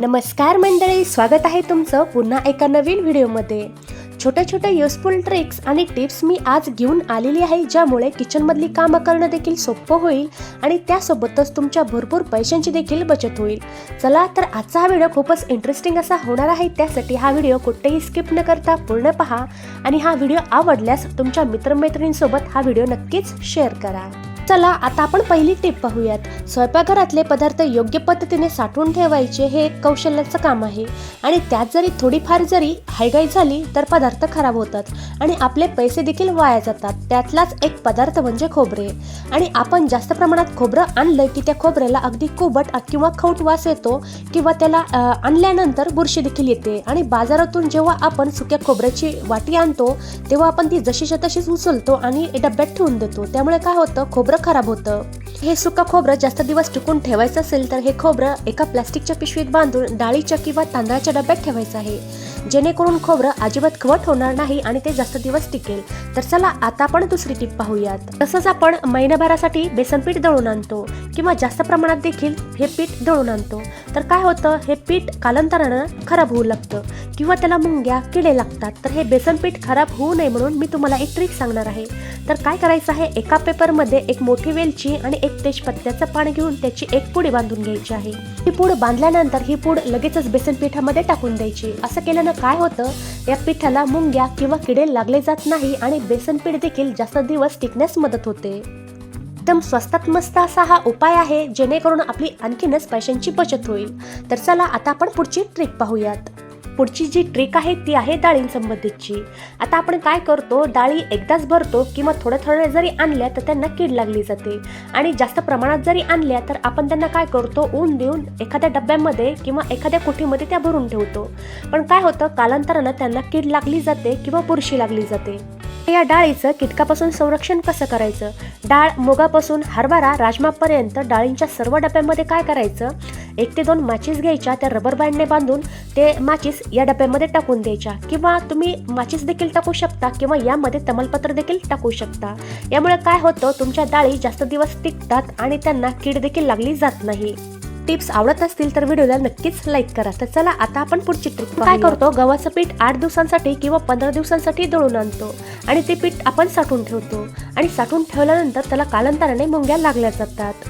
नमस्कार मंडळी स्वागत आहे तुमचं पुन्हा एका नवीन व्हिडिओमध्ये. छोट्या छोट्या युजफुल ट्रिक्स आणि टिप्स मी आज घेऊन आलेली आहे ज्यामुळे किचनमधली कामं करणं देखील सोपं होईल आणि त्यासोबतच तुमच्या भरपूर पैशांची देखील बचत होईल. चला तर आजचा हा व्हिडिओ खूपच इंटरेस्टिंग असा होणार आहे त्यासाठी हा व्हिडिओ कुठेही स्किप न करता पूर्ण पहा आणि हा व्हिडिओ आवडल्यास तुमच्या मित्रमैत्रिणींसोबत हा व्हिडिओ नक्कीच शेअर करा. चला आता आपण पहिली टिप पाहूयात. स्वयंपाकघरातले पदार्थ योग्य पद्धतीने साठवून ठेवायचे हे एक कौशल्याचं काम आहे. आणि त्यात जरी थोडीफार जरी हायगाई झाली तर पदार्थ खराब होतात. आणि आपले पैसे देखील वाया जातात. त्यातलाच एक पदार्थ म्हणजे खोबरे. आणि आपण जास्त प्रमाणात खोबरं आणलं की त्या खोबऱ्याला अगदी कुबट किंवा खवट वास येतो किंवा त्याला आणल्यानंतर बुरशी देखील येते. आणि बाजारातून जेव्हा आपण सुक्या खोबऱ्याची वाटी आणतो तेव्हा आपण ती जशीच्या तशीच उचलतो आणि डब्यात ठेवून देतो. त्यामुळे काय होतं? खोबरं खराब होतं. हे सुका खोबरं जास्त दिवस टिकून ठेवायचं असेल तर हे खोबरं एका प्लास्टिकच्या पिशवीत बांधून डाळीच्या किंवा तांदळाच्या डब्यात ठेवायचं आहे. जेणेकरून खोबरं अजिबात खवट होणार नाही आणि ते जास्त दिवस टिकेल. तर चला आता आपण दुसरी टीप पाहूयात. तसंच आपण महिनाभरासाठी बेसन पीठ दळून आणतो किंवा जास्त प्रमाणात देखील हे पीठ दळून आणतो. तर काय होतं? हे पीठ कालांतरानं खराब होऊ लागतं किंवा त्याला मुंग्या किडे लागतात. तर हे बेसन पीठ खराब होऊ नये म्हणून मी तुम्हाला एक ट्रिक सांगणार आहे. तर काय करायचं आहे? एका पेपरमध्ये एक मोठी वेलची आणि एक तेजपत्त्याचं पान घेऊन त्याची एक पुडी बांधून घ्यायची आहे. ही पूड बांधल्यानंतर ही पूड लगेचच बेसन पिठामध्ये टाकून द्यायची. असं केल्यानं काय होतं? या पिठाला मुंग्या किंवा किडे लागले जात नाही आणि बेसन पीठ देखील जास्त दिवस टिकण्यास मदत होते. एकदम स्वस्तात मस्त असा हा उपाय आहे जेणेकरून आपली आणखीनच पैशांची बचत होईल. तर चला आता आपण पुढची ट्रिक पाहूयात. पुढची जी ट्रिक आहे ती आहे डाळींसंबंधीची. आता आपण काय करतो डाळी एकदाच भरतो किंवा थोड्या थोड्या जरी आणल्या तर त्यांना कीड लागली जाते. आणि जास्त प्रमाणात जरी आणल्या तर आपण त्यांना काय करतो ऊन देऊन एखाद्या डब्यामध्ये किंवा एखाद्या कुठीमध्ये त्या भरून ठेवतो. पण काय होतं कालांतरानं त्यांना कीड लागली जाते किंवा बुरशी लागली जाते. या डाळीचं कीटकापासून संरक्षण कसं करायचं? डाळ मुगापासून हरभरा राजमापर्यंत डाळींच्या सर्व डब्यामध्ये काय करायचं? एक ते दोन माचीस घ्यायच्या त्या रबर बँडने बांधून ते माचीस या डब्यामध्ये टाकून द्यायच्या. किंवा तुम्ही माचीस देखील टाकू शकता किंवा यामध्ये तमालपत्र देखील टाकू शकता. यामुळे काय होतं तुमच्या डाळी जास्त दिवस टिकतात आणि त्यांना कीड देखील लागली जात नाही. टिप्स आवडत असतील तर व्हिडिओला नक्कीच लाईक करा. तर चला आता आपण पुढची ट्रिक काय करतो? गव्हाचं पीठ आठ दिवसांसाठी किंवा पंधरा दिवसांसाठी दळून आणतो. आणि ते पीठ आपण साठवून ठेवतो. आणि साठवून ठेवल्यानंतर त्याला कालांतराने मुंग्या लागल्या जातात.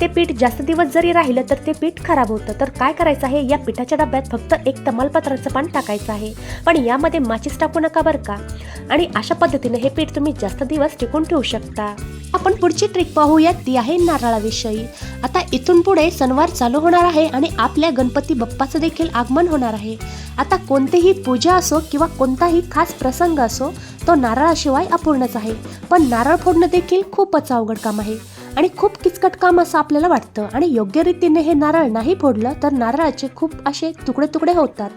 ते पीठ जास्त दिवस जरी राहिलं तर ते पीठ खराब होतं. तर काय करायचं आहे? या पिठाच्या डब्यात फक्त एक तमालपत्राचं पान टाकायचं आहे. पण यामध्ये माचीस टाकू नका बरं का? आणि अशा पद्धतीने हे पीठ तुम्ही जास्त दिवस टिकून ठेवू शकता. आपण पुढची ट्रिक पाहूयात. ती आहे नारळाविषयी. आता इथून पुढे सणवार चालू होणार आहे आणि आपल्या गणपती बाप्पाचं देखील आगमन होणार आहे. आता कोणतीही पूजा असो किंवा कोणताही खास प्रसंग असो तो नारळाशिवाय अपूर्णच आहे. पण नारळ फोडणं देखील खूपच अवघड काम आहे. आणि खूप किचकट काम असं आपल्याला वाटतं. आणि योग्य रीतीने हे नारळ नाही फोडलं तर नारळाचे खूप असे तुकडे तुकडे होतात.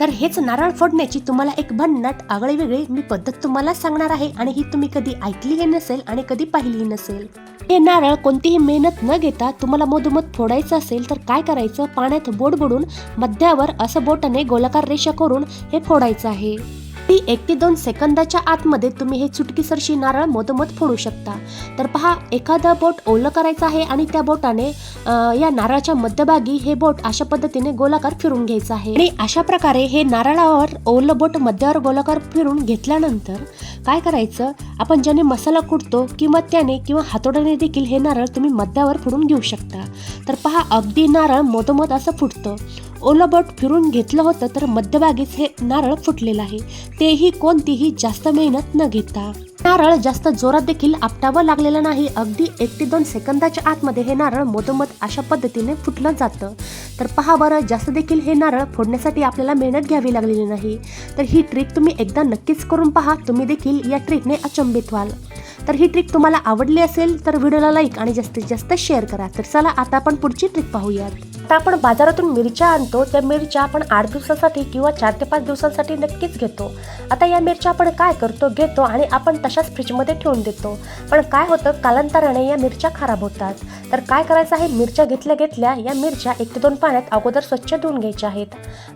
तर हेच नारळ फोडण्याची तुम्हाला एक भन्नाट आगळी वेगळी मी पद्धत तुम्हाला सांगणार आहे आणि ही तुम्ही कधी ऐकलीही नसेल आणि कधी पाहिलीही नसेल. हे नारळ कोणतीही मेहनत न घेता तुम्हाला मधोमध फोडायचं असेल तर काय करायचं? पाण्यात बोट बुडून मध्यावर असं बोटाने गोलाकार रेषा करून हे फोडायचं आहे. ती एक ते दोन सेकंदाच्या आतमध्ये तुम्ही हे चुटकीसरशी नारळ मधोमध फोडू शकता. तर पहा एखादं बोट ओलं करायचं आहे आणि त्या बोटाने या नारळाच्या मध्यभागी हे बोट अशा पद्धतीने गोलाकार फिरून घ्यायचं आहे. आणि अशा प्रकारे हे नारळावर ओलं बोट मध्यावर गोलाकार फिरून घेतल्यानंतर काय करायचं? आपण ज्याने मसाला कुटतो किंवा त्याने किंवा हातोड्याने देखील हे नारळ तुम्ही मध्यावर फोडून घेऊ शकता. तर पहा अगदी नारळ मधोमध असं फुटतं. ओलं बोट फिरून घेतलं होतं तर मध्यभागीच हे नारळ फुटलेलं आहे. तेही कोणतीही जास्त मेहनत न घेता. नारळ जास्त जोरात देखील आपटावं लागलेलं नाही. अगदी एक ते दोन सेकंदाच्या आतमध्ये हे नारळ मधोमध अशा पद्धतीने फुटलं जातं. तर पहा बरं जास्त देखील हे नारळ फोडण्यासाठी आपल्याला मेहनत घ्यावी लागलेली नाही. तर ही ट्रिक तुम्ही एकदा नक्कीच करून पहा. तुम्ही देखील या ट्रिकने अचंबित व्हाल. तर ही ट्रिक तुम्हाला आवडली असेल तर व्हिडिओला लाईक आणि जास्तीत जास्त शेअर करा. तर चला आता आपण पुढची ट्रिक पाहूयात. तर आपण बाजारातून मिरच्या आणतो. त्या मिरच्या आपण आठ दिवसासाठी किंवा चार ते पाच दिवसांसाठी नक्कीच घेतो. आता या मिरच्या आपण काय करतो? घेतो आणि आपण तशाच फ्रीजमध्ये ठेवून देतो. पण काय होतं? कालांतराने या मिरच्या खराब होतात. तर काय करायचं आहे? मिरच्या घेतल्या घेतल्या या मिरच्या एक ते दोन पाण्यात अगोदर स्वच्छ धुवून घ्यायच्या आहेत.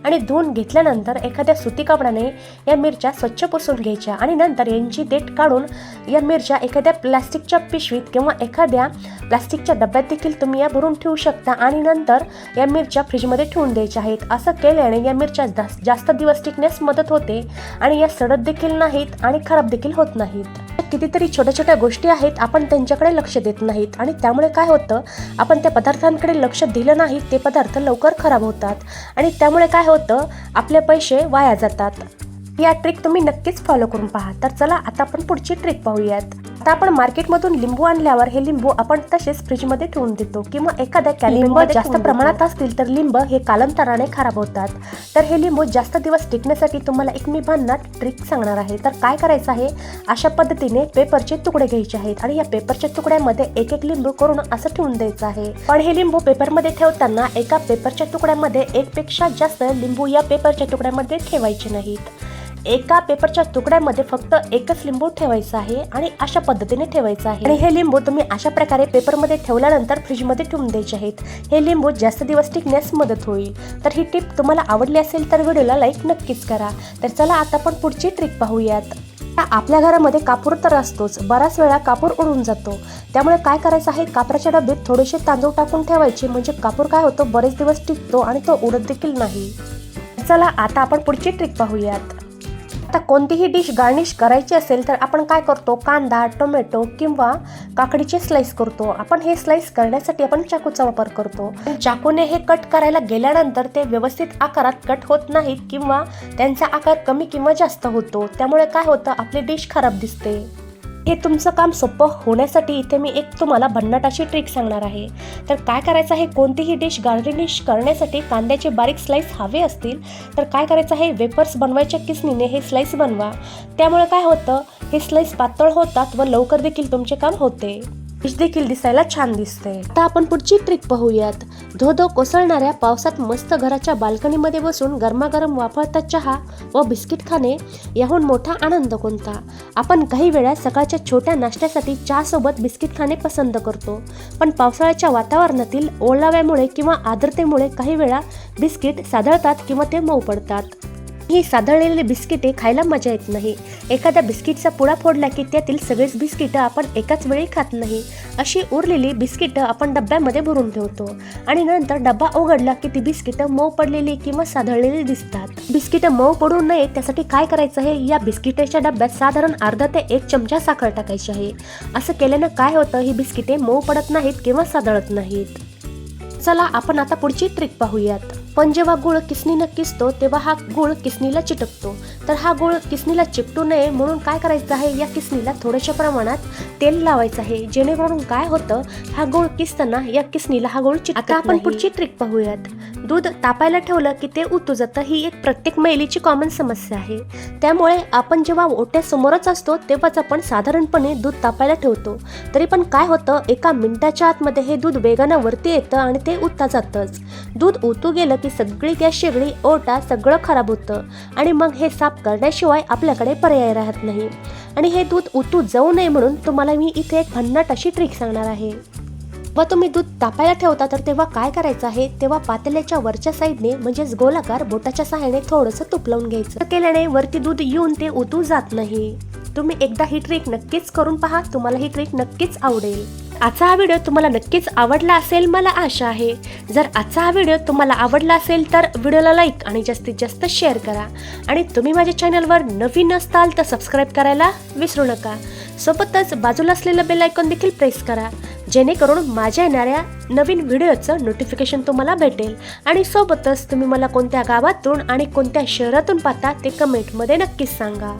आणि धुवून घेतल्यानंतर एखाद्या सुती कापडाने या मिरच्या स्वच्छ पुसून घ्यायच्या आणि नंतर यांची देठ काढून या मिरच्या एखाद्या प्लॅस्टिकच्या पिशवीत किंवा एखाद्या प्लॅस्टिकच्या डब्यात देखील तुम्ही या भरून ठेवू शकता. आणि नंतर या मिरच्या फ्रीजमध्ये ठेवून द्यायच्या आहेत. असं केल्याने या मिरच्या जास्त दिवस टिकण्यास मदत होते आणि या सडत देखील नाहीत आणि खराब देखील होत नाहीत. कितीतरी छोट्या छोट्या गोष्टी आहेत आपण त्यांच्याकडे लक्ष देत नाहीत आणि त्यामुळे काय होतं आपण त्या पदार्थांकडे लक्ष दिलं नाही ते पदार्थ लवकर खराब होतात आणि त्यामुळे काय होतं आपले पैसे वाया जातात. या ट्रिक तुम्ही नक्कीच फॉलो करून पहा. तर चला आता आपण पुढची ट्रिक पाहूयात. आता आपण मार्केटमधून लिंबू आणल्यावर हे लिंबू आपण तसेच फ्रीजमध्ये ठेवून देतो किंवा एखाद्या लिंब जास्त प्रमाणात असतील तर लिंब हे कालांतराने खराब होतात. तर हे लिंबू जास्त दिवस टिकण्यासाठी तुम्हाला एक मी भन्नाट ट्रिक सांगणार आहे. तर काय करायचं आहे? अशा पद्धतीने पेपरचे तुकडे घ्यायचे आहेत आणि या पेपरच्या तुकड्यामध्ये एक एक लिंबू करून असं ठेवून द्यायचं आहे. पण हे लिंबू पेपरमध्ये ठेवताना एका पेपरच्या तुकड्यामध्ये एक पेक्षा जास्त लिंबू या पेपरच्या तुकड्यामध्ये ठेवायचे नाहीत. एका पेपरच्या तुकड्यामध्ये फक्त एकच लिंबू ठेवायचं आहे आणि अशा पद्धतीने ठेवायचं आहे. आणि हे लिंबू तुम्ही अशा प्रकारे पेपरमध्ये ठेवल्यानंतर फ्रीजमध्ये ठेवून द्यायचे आहेत. हे लिंबू जास्त दिवस टिकण्यास मदत होईल. तर ही टिप तुम्हाला आवडली असेल तर व्हिडिओला लाईक नक्कीच करा. तर चला आता आपण पुढची ट्रिक पाहूयात. आपल्या घरामध्ये कापूर तर असतोच. बऱ्याच वेळा कापूर उडून जातो. त्यामुळे काय करायचं आहे? कापराच्या डब्यात थोडेसे तांदूळ टाकून ठेवायचे. म्हणजे कापूर काय होतो? बरेच दिवस टिकतो आणि तो उडत देखील नाही. चला आता आपण पुढची ट्रिक पाहूयात. आता कोणतीही डिश गार्निश करायची असेल तर आपण काय करतो? कांदा टोमॅटो किंवा काकडीचे स्लाइस करतो. आपण हे स्लाइस करण्यासाठी आपण चाकूचा वापर करतो. चाकूने हे कट करायला गेल्यानंतर ते व्यवस्थित आकारात कट होत नाहीत किंवा त्यांचा आकार कमी किंवा जास्त होतो. त्यामुळे काय होतं? आपली डिश खराब दिसते. हे तुमचं काम सोपं होण्यासाठी इथे मी एक तुम्हाला भन्नाट अशी ट्रिक सांगणार आहे. तर काय करायचं आहे? कोणतीही डिश गार्निश करण्यासाठी कांद्याचे बारीक स्लाइस हवे असतील तर काय करायचं आहे? वेपर्स बनवायच्या किसनीने हे स्लाइस बनवा. त्यामुळे काय होतं? हे स्लाइस पातळ होतात व लवकर देखील तुमचे काम होते. फिश देखील दिसायला छान दिसते. आता आपण पुढची ट्रिक पाहूयात. धो धो कोसळणाऱ्या पावसात मस्त घराच्या बाल्कनीमध्ये बसून गरमागरम वाफळता चहा व बिस्किट खाणे याहून मोठा आनंद कोणता? आपण काही वेळा सकाळच्या छोट्या नाश्त्यासाठी चहासोबत बिस्किट खाणे पसंत करतो. पण पावसाळ्याच्या वातावरणातील ओलाव्यामुळे किंवा आर्द्रतेमुळे काही वेळा बिस्किट सादळतात किंवा ते मऊ पडतात. ही साधळलेली बिस्किटे खायला मजा येत नाही. एखाद्या बिस्किटचा पुडा फोडला की त्यातील सगळीच बिस्किटं आपण एकाच वेळी खात नाही. अशी उरलेली बिस्किटं आपण डब्यामध्ये भरून ठेवतो. आणि नंतर डब्बा उघडला की ती बिस्किटं मऊ पडलेली किंवा साधळलेली दिसतात. बिस्किटं मऊ पडू नये त्यासाठी काय करायचं आहे? या बिस्किटाच्या डब्यात साधारण अर्धा ते एक चमचा साखर टाकायची आहे. असं केल्यानं काय होतं? ही बिस्किटे मऊ पडत नाहीत किंवा साधळत नाहीत. चला आपण आता पुढची ट्रिक पाहूयात. पण जेव्हा गुळ किसनीनं किसतो तेव्हा हा गुळ किसनीला चिटकतो. तर हा गुळ किसनीला चिकटू नये म्हणून काय करायचं आहे? या किसनीला थोड्याशा प्रमाणात तेल लावायचं आहे. जेणेकरून काय होतं? हा गुळ किसताना या किसनीला हा गुळ चिटकत आता आपण पुढची ट्रिक पाहूयात. दूध तापायला ठेवलं की ते उतू जातं ही एक प्रत्येक महिलेची कॉमन समस्या आहे. त्यामुळे आपण जेव्हा ओट्यासमोरच असतो तेव्हाच आपण साधारणपणे दूध तापायला ठेवतो. तरी पण काय होतं? एका मिनिटाच्या आतमध्ये हे दूध वेगानं वरती येतं आणि ते उतता जातंच. दूध उतू गेलं की सगळी गॅस शेगडी ओटा सगळं खराब होतं. आणि मग हे साफ करण्याशिवाय आपल्याकडे पर्याय राहत नाही. आणि हे दूध उतू जाऊ नये म्हणून तुम्हाला मी इथे एक भन्नाट अशी ट्रिक सांगणार आहे. व तुम्ही दूध तापायला ठेवता तर तेव्हा काय करायचं आहे? तेव्हा पातेल्याच्या वरच्या साईडने म्हणजेच गोलाकार बोटाच्या सहाय्याने थोडंसं तूप लावून घ्यायचं. केल्याने वरती दूध येऊन ते उतू जात नाही. तुम्ही एकदा ही ट्रिक नक्कीच करून पहा. तुम्हाला ही ट्रिक नक्कीच आवडेल. आजचा हा व्हिडिओ तुम्हाला नक्कीच आवडला असेल मला आशा आहे. जर आजचा हा व्हिडिओ तुम्हाला आवडला असेल तर व्हिडिओला लाईक आणि जास्तीत जास्त शेअर करा. आणि तुम्ही माझ्या चॅनलवर नवीन असताल तर सबस्क्राईब करायला विसरू नका. सोबतच बाजूला असलेलं बेल आयकॉन देखील प्रेस करा. जेणेकरून माझ्या येणाऱ्या नवीन व्हिडिओचं नोटिफिकेशन तुम्हाला भेटेल. आणि सोबतच तुम्ही मला कोणत्या गावातून आणि कोणत्या शहरातून पाहता ते कमेंटमध्ये नक्कीच सांगा.